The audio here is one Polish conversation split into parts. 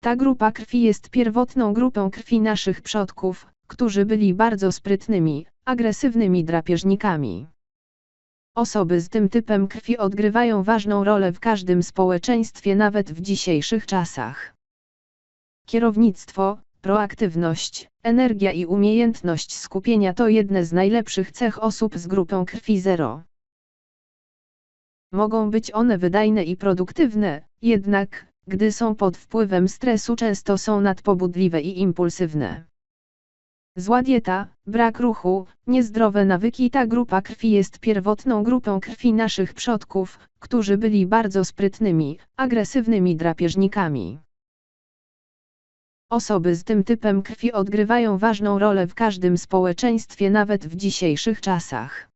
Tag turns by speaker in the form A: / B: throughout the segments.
A: Ta grupa krwi jest pierwotną grupą krwi naszych przodków, którzy byli bardzo sprytnymi, agresywnymi drapieżnikami. Osoby z tym typem krwi odgrywają ważną rolę w każdym społeczeństwie nawet w dzisiejszych czasach. Kierownictwo, proaktywność, energia i umiejętność skupienia to jedne z najlepszych cech osób z grupą krwi zero. Mogą być one wydajne i produktywne, jednak, gdy są pod wpływem stresu często są nadpobudliwe i impulsywne. Zła dieta, brak ruchu, niezdrowe nawyki Ta grupa krwi jest pierwotną grupą krwi naszych przodków, którzy byli bardzo sprytnymi, agresywnymi drapieżnikami. Osoby z tym typem krwi odgrywają ważną rolę w każdym społeczeństwie nawet w dzisiejszych czasach.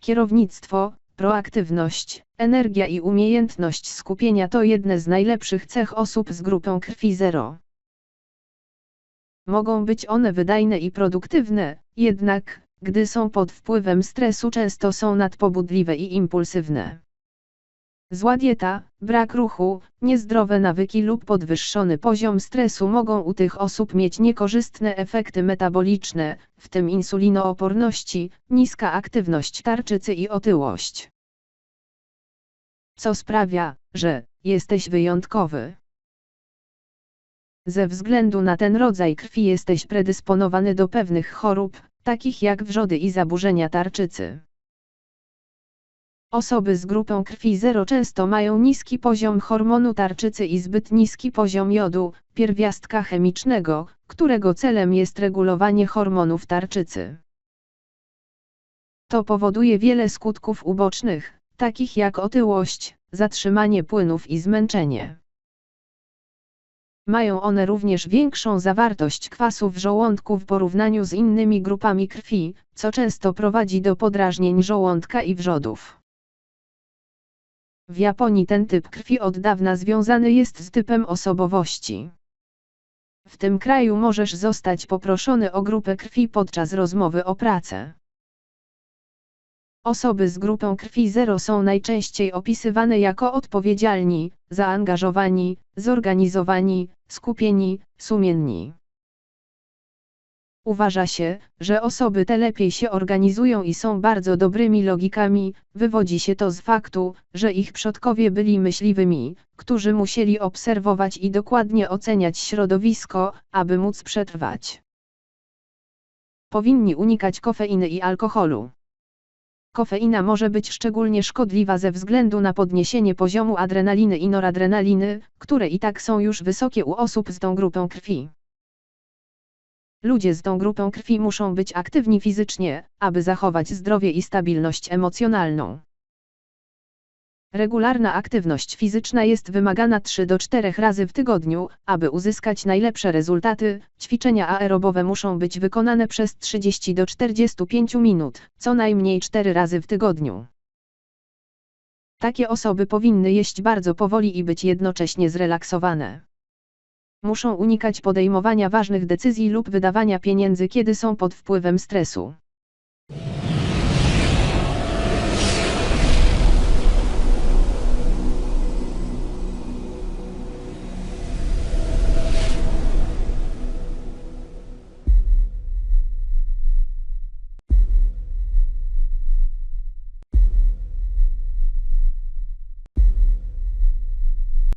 A: Kierownictwo, proaktywność, energia i umiejętność skupienia to jedne z najlepszych cech osób z grupą krwi zero. Mogą być one wydajne i produktywne, jednak, gdy są pod wpływem stresu często są nadpobudliwe i impulsywne. Zła dieta, brak ruchu, niezdrowe nawyki lub podwyższony poziom stresu mogą u tych osób mieć niekorzystne efekty metaboliczne, w tym insulinooporności, niska aktywność tarczycy i otyłość. Co sprawia, że jesteś wyjątkowy. Ze względu na ten rodzaj krwi jesteś predysponowany do pewnych chorób, takich jak wrzody i zaburzenia tarczycy. Osoby z grupą krwi 0 często mają niski poziom hormonu tarczycy i zbyt niski poziom jodu, pierwiastka chemicznego, którego celem jest regulowanie hormonów tarczycy. To powoduje wiele skutków ubocznych, takich jak otyłość, zatrzymanie płynów i zmęczenie. Mają one również większą zawartość kwasu w żołądku w porównaniu z innymi grupami krwi, co często prowadzi do podrażnień żołądka i wrzodów. W Japonii ten typ krwi od dawna związany jest z typem osobowości. W tym kraju możesz zostać poproszony o grupę krwi podczas rozmowy o pracę. Osoby z grupą krwi 0 są najczęściej opisywane jako odpowiedzialni, zaangażowani, zorganizowani, skupieni, sumienni. Uważa się, że osoby te lepiej się organizują i są bardzo dobrymi logikami, wywodzi się to z faktu, że ich przodkowie byli myśliwymi, którzy musieli obserwować i dokładnie oceniać środowisko, aby móc przetrwać. Powinni unikać kofeiny i alkoholu. Kofeina może być szczególnie szkodliwa ze względu na podniesienie poziomu adrenaliny i noradrenaliny, które i tak są już wysokie u osób z tą grupą krwi. Ludzie z tą grupą krwi muszą być aktywni fizycznie, aby zachować zdrowie i stabilność emocjonalną. Regularna aktywność fizyczna jest wymagana 3 do 4 razy w tygodniu, aby uzyskać najlepsze rezultaty. Ćwiczenia aerobowe muszą być wykonane przez 30 do 45 minut, co najmniej 4 razy w tygodniu. Takie osoby powinny jeść bardzo powoli i być jednocześnie zrelaksowane. Muszą unikać podejmowania ważnych decyzji lub wydawania pieniędzy, kiedy są pod wpływem stresu.